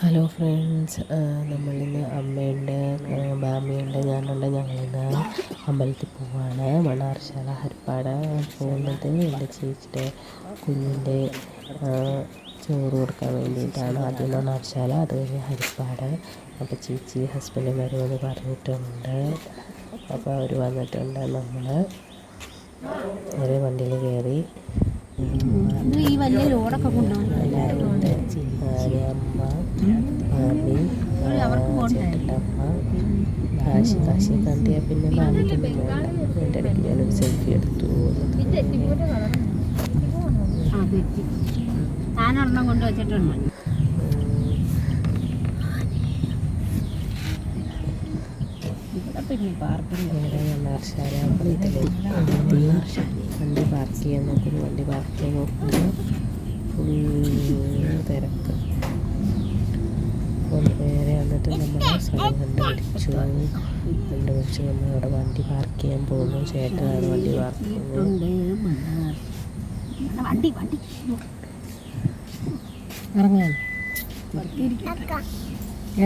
Hello friends നമ്മളിന്ന് അമ്മയുണ്ട് ബാമിയുണ്ട് ഞാനുണ്ട് ഞങ്ങളിന്ന് അമ്പലത്തിൽ പോവാണ്. മണ്ണാർശാല ഹരിപ്പാട് പോകുന്നത് എന്റെ ചേച്ചിയുടെ കുഞ്ഞിന്റെ ചോറ് കൊടുക്കാൻ വേണ്ടിയിട്ടാണ്. ആദ്യം മണ്ണാർശാല അത് കഴിഞ്ഞ് ഹരിപ്പാട്. അപ്പോൾ ചേച്ചി ഹസ്ബൻഡ് വരുമെന്ന് പറഞ്ഞിട്ടുണ്ട്. അപ്പോൾ അവർ വന്നിട്ടുണ്ട് നമ്മൾ ഒരേ വണ്ടിയിൽ കയറി. ഈ വലിയ ലോഡൊക്കെ കൊണ്ടുപോകും എല്ലാവരും ഉണ്ട് ഞാൻ അമ്മ മാമി ചേട്ടന്റെ അമ്മ കണ്ടിയാൽ പിന്നെ എന്റെ ഇടയ്ക്ക് ഞാനൊരു സെൽഫി എടുത്തു ഇവിടെ വണ്ടി. പാർക്ക് ചെയ്യാൻ നോക്കുന്നു വണ്ടി പാർക്ക് ചെയ്യാൻ നോക്കുന്നു ഫുൾ തിരക്ക് വന്നിട്ട് നമ്മൾ സ്ഥലം കണ്ടുപിടിച്ചു കണ്ടുപിടിച്ച് നമ്മൾ അവിടെ വണ്ടി പാർക്ക് ചെയ്യാൻ പോകുന്നു. ചേട്ടനാണ് വണ്ടി പാർക്ക് ചെയ്യുന്നത്. ഇറങ്ങാൻ.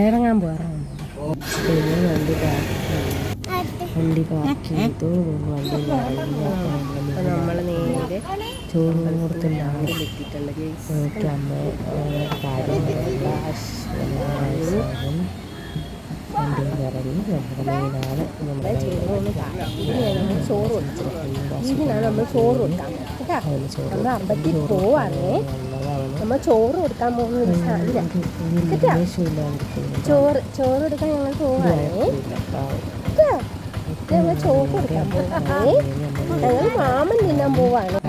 ഇറങ്ങാൻ വണ്ടി പാർക്ക് വണ്ടി പാർക്ക് ചെയ്തു. വണ്ടി നമ്മൾ നേരെ ചോറ് കൊടുത്തുണ്ടാവും ഓക്കെ അമ്മ കാര്യങ്ങളും ഇറങ്ങി നമ്മുടെ മെയിനാണ് നമ്മുടെ ചോറ് ഇതിനാണ് നമ്മൾ ചോറ് കൊടുക്കാൻ കേട്ടോ നമ്മൾ അമ്പലത്തിൽ പോവാണേ നമ്മൾ ചോറ് കൊടുക്കാൻ പോകുന്ന സ്ഥലം ചോറ് ചോറ് കൊടുക്കാൻ ഞങ്ങൾ പോവാണേ കൊടുക്കാൻ മാമൻ തിന്നാൻ പോവാണ്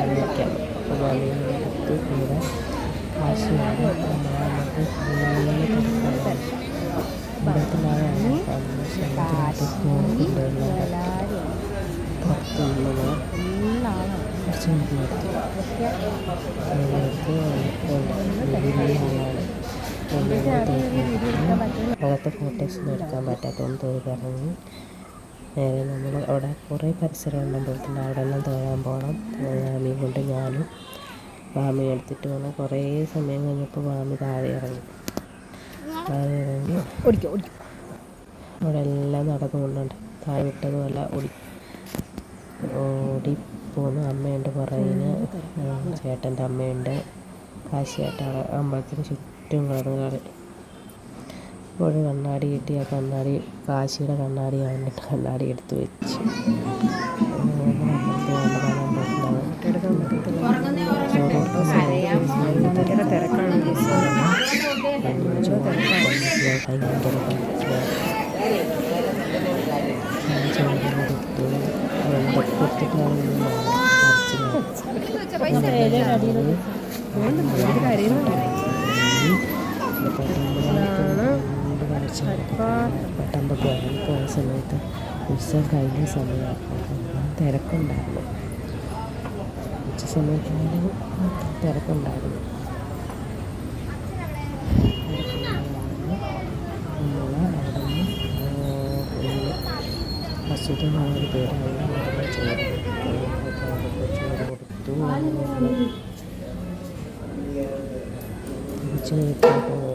അകത്തെ ഫോട്ടോസൊന്നും എടുക്കാൻ പറ്റാത്തോന്ന് തോന്നി പറഞ്ഞു നമ്മൾ അവിടെ കുറേ പരിസരം ഉണ്ടെങ്കിൽ അവിടെ എല്ലാം തൊഴാൻ പോകണം. മാമിയെ കൊണ്ട് ഞാനും വാമി എടുത്തിട്ട് പോകണം കുറേ സമയം കഴിഞ്ഞപ്പോൾ വാമി താഴെ ഇറങ്ങി. താഴെ ഇറങ്ങി ഓടിക്കും ഓടിക്കും. അവിടെ എല്ലാം നടന്നു പോകുന്നുണ്ട് താഴെ വിട്ടതുമല്ല ഓടി ഓടി പോകുന്നു അമ്മയുണ്ട് പുറകിന് ചേട്ടന്റെ അമ്മയുണ്ട്. കാശിയേട്ട അമ്പലത്തിന് ചുറ്റും കിടന്ന് കളി ഒരു കണ്ണാടി കിട്ടി. ആ കണ്ണാടി കാശിയുടെ കണ്ണാടി അവന്റെ കണ്ണാടി എടുത്ത് വെച്ച്. പട്ടമ്പൊക്കെ പോയ സമയത്ത് ഉത്സവം കഴിഞ്ഞ സമയമാണ് തിരക്കുണ്ടായിരുന്നു ഉച്ച സമയത്തായാലും തിരക്കുണ്ടായിരുന്നു നമ്മൾ അവിടെ നിന്ന് അസുഖമായ ഒരു പേരാണ് അവിടെ ചോറ് ചോറ് കൊടുത്തു വീട്ടിൽ പോകുന്നു